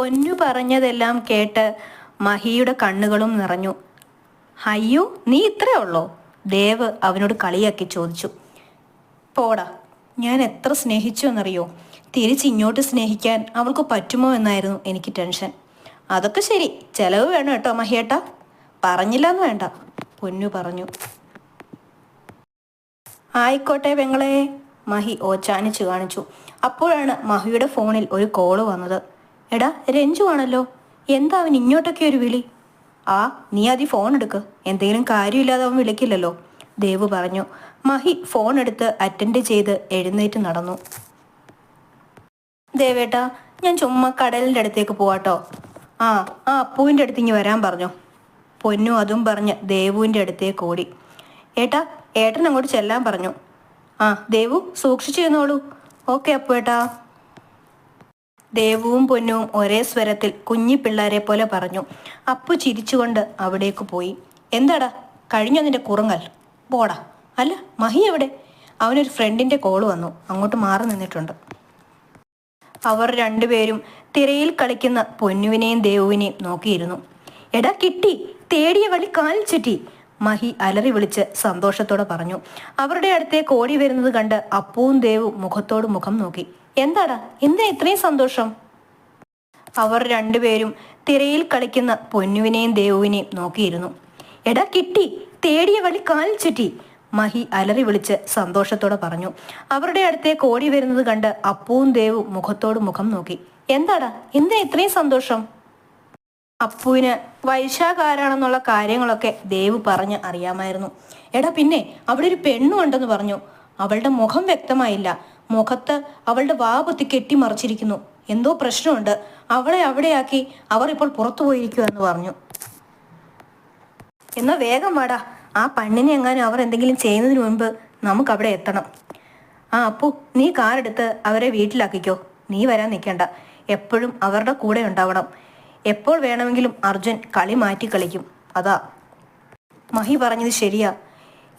പൊന്നു പറഞ്ഞതെല്ലാം കേട്ട് മഹിയുടെ കണ്ണുകളും നിറഞ്ഞു. അയ്യോ നീ ഇത്രേ ഉള്ളോ? ദേവ് അവനോട് കളിയാക്കി ചോദിച്ചു. പോടാ ഞാൻ എത്ര സ്നേഹിച്ചു എന്നറിയോ? തിരിച്ച് ഇങ്ങോട്ട് സ്നേഹിക്കാൻ അവൾക്ക് പറ്റുമോ എന്നായിരുന്നു എനിക്ക് ടെൻഷൻ. അതൊക്കെ ശരി ചെലവ് വേണം കേട്ടോ മഹിയേട്ട. പറഞ്ഞില്ല എന്ന് വേണ്ട പൊന്നു പറഞ്ഞു. ആയിക്കോട്ടെ പെങ്ങളെ മഹി ഓച്ചാനിച്ചു കാണിച്ചു. അപ്പോഴാണ് മഹിയുടെ ഫോണിൽ ഒരു കോൾ വന്നത്. എടാ രഞ്ജു ആണല്ലോ എന്താ അവൻ ഇങ്ങോട്ടൊക്കെ ഒരു വിളി? ആ നീ അതി ഫോൺ എടുക്ക്. എന്തെങ്കിലും കാര്യമില്ലാതെ അവൻ വിളിക്കില്ലല്ലോ. ദേവു പറഞ്ഞു. മഹി ഫോൺ എടുത്ത് അറ്റൻഡ് ചെയ്ത് എഴുന്നേറ്റ് നടന്നു. ദേവേട്ടാ ഞാൻ ചുമ്മാ കടലിന്റെ അടുത്തേക്ക് പോവാട്ടോ. ആ ആ അപ്പുവിന്റെ അടുത്ത് ഇങ്ങ് വരാൻ പറഞ്ഞു. പൊന്നു അതും പറഞ്ഞ് ദേവുവിന്റെ അടുത്തേക്ക് ഓടി. ഏട്ടാ ഏട്ടൻ അങ്ങോട്ട് ചെല്ലാൻ പറഞ്ഞു. ആ ദേവു സൂക്ഷിച്ചു ചെന്നോളൂ. ഓക്കെ അപ്പുവേട്ടാ. ദേവുവും പൊന്നുവും ഒരേ സ്വരത്തിൽ കുഞ്ഞി പിള്ളേരെ പോലെ പറഞ്ഞു. അപ്പു ചിരിച്ചുകൊണ്ട് അവിടേക്ക് പോയി. എന്താടാ? കഴിഞ്ഞോ നിന്റെ കുറുങ്ങൽ? പോടാ. അല്ല മഹി എവിടെ? അവനൊരു ഫ്രണ്ടിന്റെ കോൾ വന്നു. അങ്ങോട്ട് മാറി നിന്നിട്ടുണ്ട്. അവർ രണ്ടുപേരും തിരയിൽ കളിക്കുന്ന പൊന്നുവിനെയും ദേവുവിനെയും നോക്കിയിരുന്നു. എടാ കിട്ടി തേടിയ വഴി കാലിൽ ചുറ്റി. മഹി അലറി വിളിച്ച് സന്തോഷത്തോടെ പറഞ്ഞു. അവരുടെ അടുത്തേക്ക് ഓടി വരുന്നത് കണ്ട് അപ്പുവും ദേവും മുഖത്തോട് മുഖം നോക്കി. എന്താടാ? എന്തിനാ ഇത്രയും സന്തോഷം? അവർ രണ്ടുപേരും തിരയിൽ കളിക്കുന്ന പൊന്നുവിനെയും ദേവുവിനെയും നോക്കിയിരുന്നു. എടാ കിട്ടി തേടിയ വഴി കാലിൽ ചുറ്റി. മഹി അലറി വിളിച്ച് സന്തോഷത്തോടെ പറഞ്ഞു. അവരുടെ അടുത്തേക്ക് ഓടി വരുന്നത് കണ്ട് അപ്പുവും ദേവും മുഖത്തോട് മുഖം നോക്കി. എന്താടാ? എന്തിനാ ഇത്രയും സന്തോഷം? അപ്പുവിന് വൈശാഖാരാണെന്നുള്ള കാര്യങ്ങളൊക്കെ ദേവ് പറഞ്ഞ് അറിയാമായിരുന്നു. എടാ പിന്നെ അവിടെ ഒരു പെണ്ണുണ്ടെന്ന് പറഞ്ഞു. അവളുടെ മുഖം വ്യക്തമായില്ല. മുഖത്ത് അവളുടെ വാ പൊത്തി കെട്ടിമറിച്ചിരിക്കുന്നു എന്തോ പ്രശ്നമുണ്ട്. അവളെ അവിടെയാക്കി അവർ ഇപ്പോൾ പുറത്തു പോയിരിക്കുക എന്ന് പറഞ്ഞു. എന്നാ വേഗം വാടാ. ആ പണ്ണിനെ എങ്ങാനും അവർ എന്തെങ്കിലും ചെയ്യുന്നതിന് മുൻപ് നമുക്ക് അവിടെ എത്തണം. ആ അപ്പു നീ കാറെടുത്ത് അവരെ വീട്ടിലാക്കിക്കോ. നീ വരാൻ നിൽക്കണ്ട. എപ്പോഴും അവരുടെ കൂടെ ഉണ്ടാവണം. എപ്പോൾ വേണമെങ്കിലും അർജുൻ കളി മാറ്റി കളിക്കും. അതാ. മഹി പറഞ്ഞത് ശരിയാ.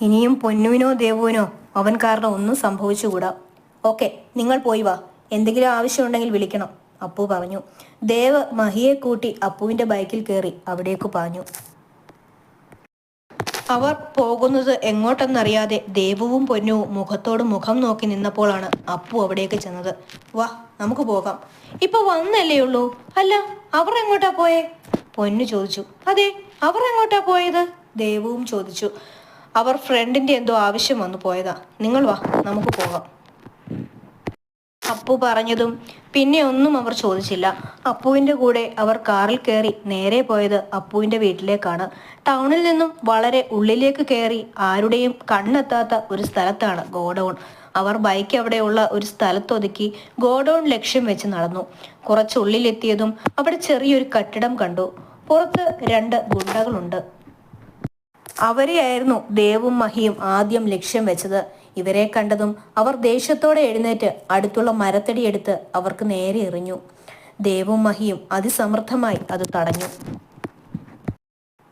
ഇനിയും പൊന്നുവിനോ ദേവുവിനോ അവൻ കാരണം ഒന്നും സംഭവിച്ചുകൂടാ. ഓക്കെ നിങ്ങൾ പോയി വാ. എന്തെങ്കിലും ആവശ്യമുണ്ടെങ്കിൽ വിളിക്കണം. അപ്പു പറഞ്ഞു. ദേവ് മഹിയെ കൂട്ടി അപ്പുവിന്റെ ബൈക്കിൽ കയറി അവിടേക്ക് പാഞ്ഞു. അവർ പോകുന്നത് എങ്ങോട്ടെന്നറിയാതെ ദേവുവും പൊന്നുവും മുഖത്തോട് മുഖം നോക്കി നിന്നപ്പോഴാണ് അപ്പു അവിടേക്ക് ചെന്നത്. വാ നമുക്ക് പോകാം. ഇപ്പൊ വന്നല്ലേ ഉള്ളൂ. അല്ല അവർ എങ്ങോട്ടാ പോയേ? പൊന്നു ചോദിച്ചു. അതെ അവർ എങ്ങോട്ടാ പോയത്? ദേവുവും ചോദിച്ചു. അവർ ഫ്രണ്ടിന്റെ എന്തോ ആവശ്യം വന്നു പോയതാ. നിങ്ങൾ വാ നമുക്ക് പോകാം. അപ്പു പറഞ്ഞതും പിന്നെ ഒന്നും അവർ ചോദിച്ചില്ല. അപ്പുവിന്റെ കൂടെ അവർ കാറിൽ കയറി നേരെ പോയത് അപ്പുവിന്റെ വീട്ടിലേക്കാണ്. ടൗണിൽ നിന്നും വളരെ ഉള്ളിലേക്ക് കയറി ആരുടെയും കണ്ണെത്താത്ത ഒരു സ്ഥലത്താണ് ഗോഡൌൺ. അവർ ബൈക്ക് അവിടെയുള്ള ഒരു സ്ഥലത്തൊതുക്കി ഗോഡൌൺ ലക്ഷ്യം വെച്ച് നടന്നു. കുറച്ചുള്ളിലെത്തിയതും അവിടെ ചെറിയൊരു കെട്ടിടം കണ്ടു. പുറത്ത് രണ്ട് ഗുണ്ടകളുണ്ട്. അവരെയായിരുന്നു ദേവും മഹിയും ആദ്യം ലക്ഷ്യം വെച്ചത്. ഇവരെ കണ്ടതും അവർ ദേഷ്യത്തോടെ എഴുന്നേറ്റ് അടുത്തുള്ള മരത്തടി എടുത്ത് അവർക്ക് നേരെ എറിഞ്ഞു. ദേവും മഹിയും അതിസമർത്ഥമായി അത് തടഞ്ഞു.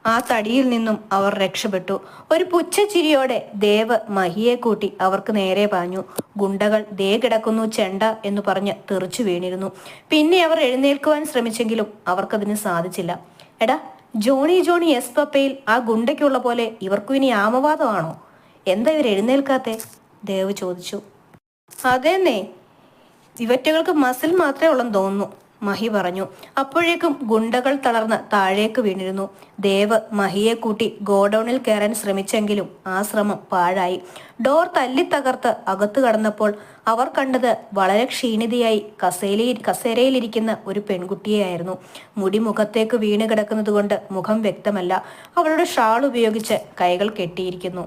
ആ തടിയിൽ നിന്നും അവർ രക്ഷപ്പെട്ടു. ഒരു പുച്ഛച്ചിരിയോടെ ദേവ് മഹിയെ കൂട്ടി അവർക്ക് നേരെ പാഞ്ഞു. ഗുണ്ടകൾ ദേ കിടക്കുന്നു ചെണ്ട എന്ന് പറഞ്ഞ് തെറിച്ചു വീണിരുന്നു. പിന്നെ അവർ എഴുന്നേൽക്കുവാൻ ശ്രമിച്ചെങ്കിലും അവർക്കതിന് സാധിച്ചില്ല. എടാ ജോണി ജോണി എസ് പപ്പയിൽ ആ ഗുണ്ടയ്ക്കുള്ള പോലെ ഇവർക്കും ഇനി ആമവാദമാണോ? എന്താ ഇവർ എഴുന്നേൽക്കാത്തെ? ദേവ് ചോദിച്ചു. അതേന്നേ. ഇവറ്റകൾക്ക് മസിൽ മാത്രമേ ഉള്ളെന്ന് തോന്നുന്നു മഹി പറഞ്ഞു. അപ്പോഴേക്കും ഗുണ്ടകൾ തളർന്ന് താഴേക്ക് വീണിരുന്നു. ദേവ് മഹിയെ കൂട്ടി ഗോഡൌണിൽ കയറാൻ ശ്രമിച്ചെങ്കിലും ആ ശ്രമം പാഴായി. ഡോർ തല്ലി തകർത്ത് അകത്തു കടന്നപ്പോൾ അവർ കണ്ടത് വളരെ ക്ഷീണിതയായി കസേലയിൽ കസേരയിലിരിക്കുന്ന ഒരു പെൺകുട്ടിയെയായിരുന്നു. മുടി മുഖത്തേക്ക് വീണ് കിടക്കുന്നത് കൊണ്ട് മുഖം വ്യക്തമല്ല. അവളുടെ ഷാൾ ഉപയോഗിച്ച് കൈകൾ കെട്ടിയിരിക്കുന്നു.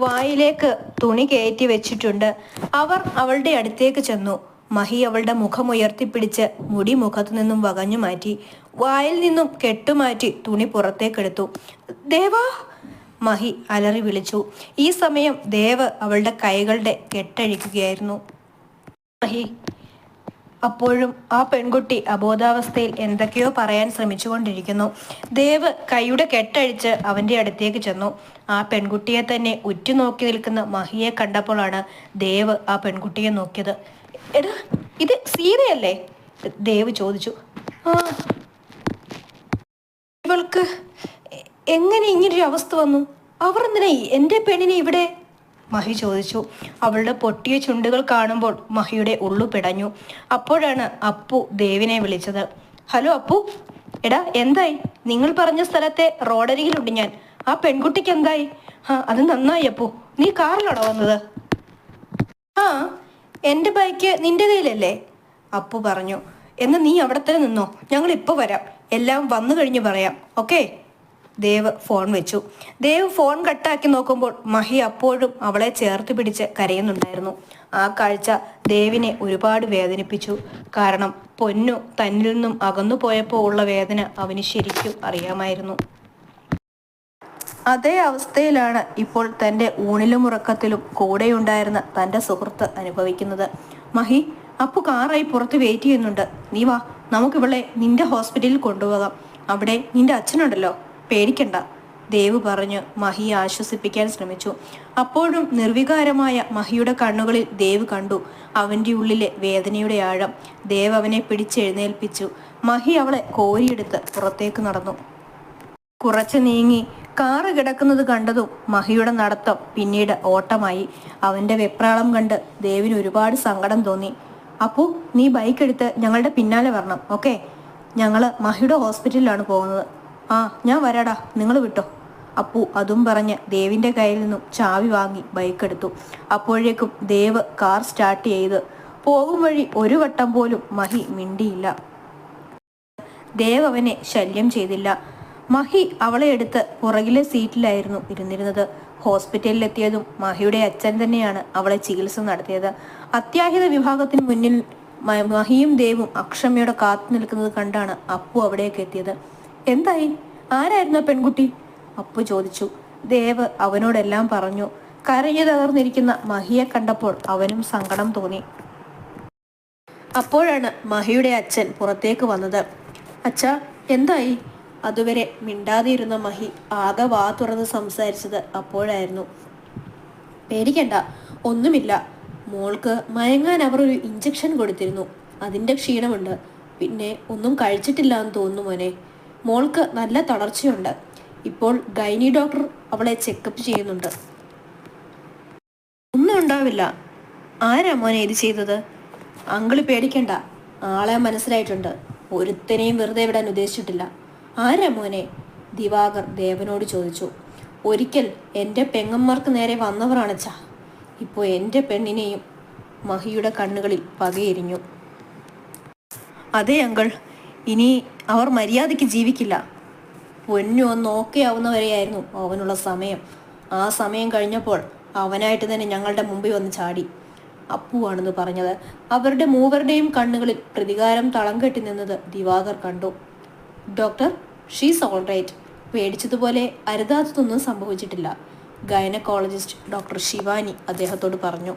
വായിലേക്ക് തുണി കയറ്റി വെച്ചിട്ടുണ്ട്. അവർ അവളുടെ അടുത്തേക്ക് ചെന്നു. മഹി അവളുടെ മുഖം ഉയർത്തിപ്പിടിച്ച് മുടി മുഖത്തു നിന്നും വകഞ്ഞു മാറ്റി. വായിൽ നിന്നും കെട്ടുമാറ്റി തുണി പുറത്തേക്കെടുത്തു. ദേവാ! മഹി അലറി വിളിച്ചു. ഈ സമയം ദേവ് അവളുടെ കൈകളുടെ കെട്ടഴിക്കുകയായിരുന്നു. മഹി അപ്പോഴും ആ പെൺകുട്ടി അബോധാവസ്ഥയിൽ എന്തൊക്കെയോ പറയാൻ ശ്രമിച്ചുകൊണ്ടിരിക്കുന്നു. ദേവ് കൈയുടെ കെട്ടഴിച്ച് അവന്റെ അടുത്തേക്ക് ചെന്നു. ആ പെൺകുട്ടിയെ തന്നെ ഉറ്റുനോക്കി നിൽക്കുന്ന മഹിയെ കണ്ടപ്പോഴാണ് ദേവ് ആ പെൺകുട്ടിയെ നോക്കിയത്. എടാ ഇത് സീതയല്ലേ? ദേവ് ചോദിച്ചു. ആ ഇവൾക്ക് എങ്ങനെ ഇങ്ങനൊരു അവസ്ഥ വന്നു? അവർ എന്തിനാ എന്റെ പെണ്ണിനെ ഇവിടെ മഹി ചോദിച്ചു. അവളുടെ പൊട്ടിയ ചുണ്ടുകൾ കാണുമ്പോൾ മഹിയുടെ ഉള്ളു പിടഞ്ഞു. അപ്പോഴാണ് അപ്പു ദേവിനെ വിളിച്ചത്. ഹലോ അപ്പു. എടാ എന്തായി? നിങ്ങൾ പറഞ്ഞ സ്ഥലത്തെ റോഡരികിലുണ്ട് ഞാൻ. ആ പെൺകുട്ടിക്ക് എന്തായി? ആ അത് നന്നായി അപ്പു. നീ കാറിലാണോ വന്നത്? ആ എന്റെ ബൈക്ക് നിന്റെ കയ്യിലല്ലേ? അപ്പു പറഞ്ഞു. എന്നാൽ നീ അവിടെ തന്നെ നിന്നോ. ഞങ്ങൾ ഇപ്പോൾ വരാം. എല്ലാം വന്നു കഴിഞ്ഞ് പറയാം. ഓക്കെ? ദേവ് ഫോൺ വെച്ചു. ദേവ് ഫോൺ കട്ടാക്കി നോക്കുമ്പോൾ മഹി അപ്പോഴും അവളെ ചേർത്ത് പിടിച്ച് കരയുന്നുണ്ടായിരുന്നു. ആ കാഴ്ച ദേവിനെ ഒരുപാട് വേദനിപ്പിച്ചു. കാരണം പൊന്നു തന്നിൽ നിന്നും അകന്നു പോയപ്പോൾ ഉള്ള വേദന അവന് ശരിക്കും അറിയാമായിരുന്നു. അതേ അവസ്ഥയിലാണ് ഇപ്പോൾ തന്റെ ഊണിലും ഉറക്കത്തിലും കൂടെയുണ്ടായിരുന്ന തന്റെ സുഹൃത്ത് അനുഭവിക്കുന്നത്. മഹി അപ്പു കാറായി പുറത്ത് വെയിറ്റ് ചെയ്യുന്നുണ്ട്. നീ വാ നമുക്കിവളെ നിന്റെ ഹോസ്പിറ്റലിൽ കൊണ്ടുപോകാം. അവിടെ നിന്റെ അച്ഛനുണ്ടല്ലോ. പേടിക്കണ്ട. ദേവ് പറഞ്ഞു മഹിയെ ആശ്വസിപ്പിക്കാൻ ശ്രമിച്ചു. അപ്പോഴും നിർവികാരമായ മഹിയുടെ കണ്ണുകളിൽ ദേവ് കണ്ടു അവന്റെ ഉള്ളിലെ വേദനയുടെ ആഴം. ദേവ് അവനെ പിടിച്ചെഴുന്നേൽപ്പിച്ചു. മഹി അവളെ കോരിയെടുത്ത് പുറത്തേക്ക് നടന്നു. കുറച്ച് നീങ്ങി കാറ് കിടക്കുന്നത് കണ്ടതും മഹിയുടെ നടത്തം പിന്നീട് ഓട്ടമായി. അവന്റെ വെപ്രാളം കണ്ട് ദേവിന് ഒരുപാട് സങ്കടം തോന്നി. അപ്പു നീ ബൈക്ക് എടുത്ത് ഞങ്ങളുടെ പിന്നാലെ വരണം ഓക്കെ? ഞങ്ങൾ മഹിയുടെ ഹോസ്പിറ്റലിലാണ് പോകുന്നത്. ആ ഞാൻ വരാടാ. നിങ്ങൾ വിട്ടോ. അപ്പു അതും പറഞ്ഞ് ദേവിന്റെ കയ്യിൽ നിന്നും ചാവി വാങ്ങി ബൈക്ക് എടുത്തു. അപ്പോഴേക്കും ദേവ് കാർ സ്റ്റാർട്ട് ചെയ്ത് പോകും വഴി ഒരു വട്ടം പോലും മഹി മിണ്ടിയില്ല. ദേവ് അവനെ ശല്യം ചെയ്തില്ല. മഹി അവളെ എടുത്ത് പുറകിലെ സീറ്റിലായിരുന്നു ഇരുന്നിരുന്നത്. ഹോസ്പിറ്റലിലെത്തിയതും മഹിയുടെ അച്ഛൻ തന്നെയാണ് അവളെ ചികിത്സ നടത്തിയത്. അത്യാഹിത വിഭാഗത്തിന് മുന്നിൽ മഹിയും ദേവും അക്ഷമയോടെ കാത്തു നിൽക്കുന്നത് കണ്ടാണ് അപ്പു അവിടേക്ക് എത്തിയത്. എന്തായി? ആരായിരുന്നു ആ പെൺകുട്ടി? അപ്പു ചോദിച്ചു. ദേവ് അവനോടെല്ലാം പറഞ്ഞു. കരഞ്ഞു തകർന്നിരിക്കുന്ന മഹിയെ കണ്ടപ്പോൾ അവനും സങ്കടം തോന്നി. അപ്പോഴാണ് മഹിയുടെ അച്ഛൻ പുറത്തേക്ക് വന്നത്. അച്ഛ എന്തായി? അതുവരെ മിണ്ടാതിരുന്ന മഹി ആകെ വാ തുറന്ന് സംസാരിച്ചത് അപ്പോഴായിരുന്നു. പേടിക്കണ്ട ഒന്നുമില്ല. മോൾക്ക് മയങ്ങാൻ അവർ ഒരു ഇഞ്ചക്ഷൻ കൊടുത്തിരുന്നു. അതിന്റെ ക്ഷീണമുണ്ട്. പിന്നെ ഒന്നും കഴിച്ചിട്ടില്ല എന്ന് തോന്നുന്നു മോനെ. മോൾക്ക് നല്ല തളർച്ചയുണ്ട്. ഇപ്പോൾ ഗൈനി ഡോക്ടർ അവളെ ചെക്കപ്പ് ചെയ്യുന്നുണ്ട്. ഒന്നും ഉണ്ടാവില്ല. ആരാ മോനെ ഇത് ചെയ്തത്? അങ്കിൾ പേടിക്കണ്ട. ആളെ മനസ്സിലായിട്ടുണ്ട്. ഒരുത്തനെയും വെറുതെ വിടാൻ ഉദ്ദേശിച്ചിട്ടില്ല. ആരാ മോനെ? ദിവാകർ ദേവനോട് ചോദിച്ചു. ഒരിക്കൽ എന്റെ പെങ്ങന്മാർക്ക് നേരെ വന്നവരാണച്ചാ ഇപ്പോൾ എന്റെ പെണ്ണിനെയും മഹിയുടെ കണ്ണുകളിൽ പകയെരിഞ്ഞു. അതെ അങ്കിൾ ഇനി അവർ മര്യാദയ്ക്ക് ജീവിക്കില്ല. പൊന്നു ഒന്ന് ഓക്കെ ആവുന്നവരെയായിരുന്നു അവനുള്ള സമയം. ആ സമയം കഴിഞ്ഞപ്പോൾ അവനായിട്ട് തന്നെ ഞങ്ങളുടെ മുമ്പിൽ വന്ന് ചാടി. അപ്പുവാണെന്ന് പറഞ്ഞത് അവരുടെ മൂവരുടെയും കണ്ണുകളിൽ പ്രതികാരം തളം കെട്ടി നിന്നത് ദിവാകർ കണ്ടു. ഡോക്ടർ ഷീസ് ഓൾ റൈറ്റ് പേടിച്ചതുപോലെ അരുതാത്തതൊന്നും സംഭവിച്ചിട്ടില്ല ഗൈനക്കോളജിസ്റ്റ് ഡോക്ടർ ശിവാനി അദ്ദേഹത്തോട് പറഞ്ഞു.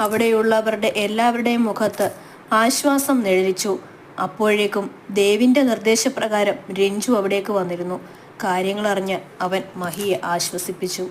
അവിടെയുള്ളവരുടെ എല്ലാവരുടെയും മുഖത്ത് ആശ്വാസം നിഴലിച്ചു. അപ്പോഴേക്കും ദേവിന്റെ നിർദ്ദേശപ്രകാരം രഞ്ജു അവിടേക്ക് വന്നിരുന്നു. കാര്യങ്ങളറിഞ്ഞ് അവൻ മഹിയെ ആശ്വസിപ്പിച്ചു.